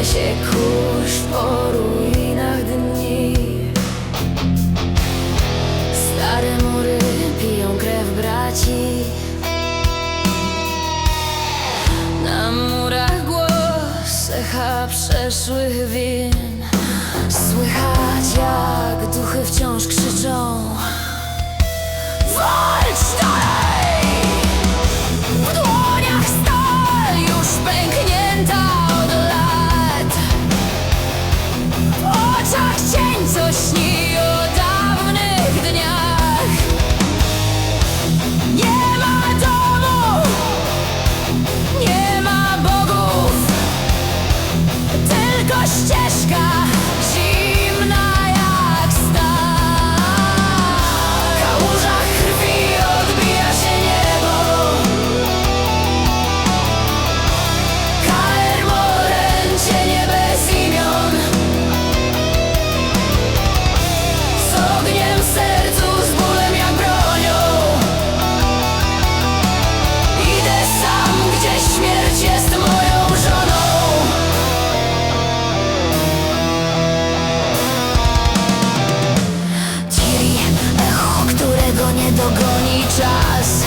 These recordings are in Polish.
niesie kurz po ruinach dni. Stare mury piją krew braci. Na murach głos echa przeszłych win. Słychać jak duchy wciąż krzyczą. Walcz dalej! goni czas.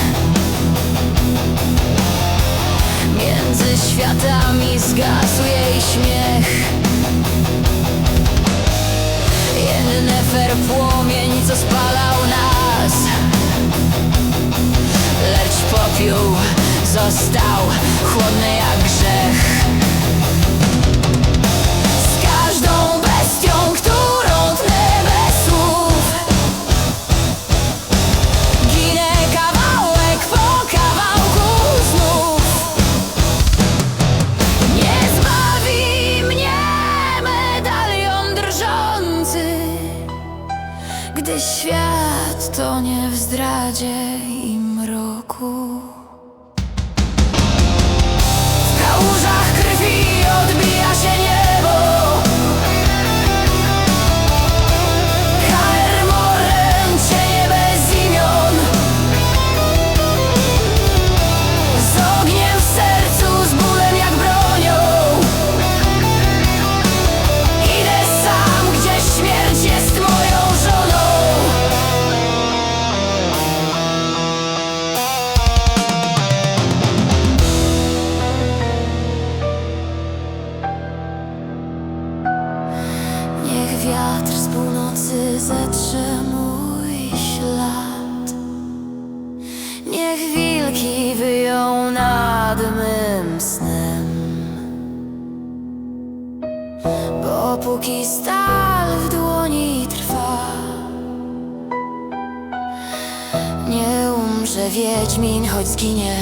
Między światami zgasł jej śmiech. Jennefer płomień, co spalał nas. Lecz popiół został Gdy świat tonie w zdradzie i mroku. zatrzymuj ślad. Niech wilki wyją nad mym snem. Bo póki stal w dłoni trwa Nie umrze wiedźmin, choć zginie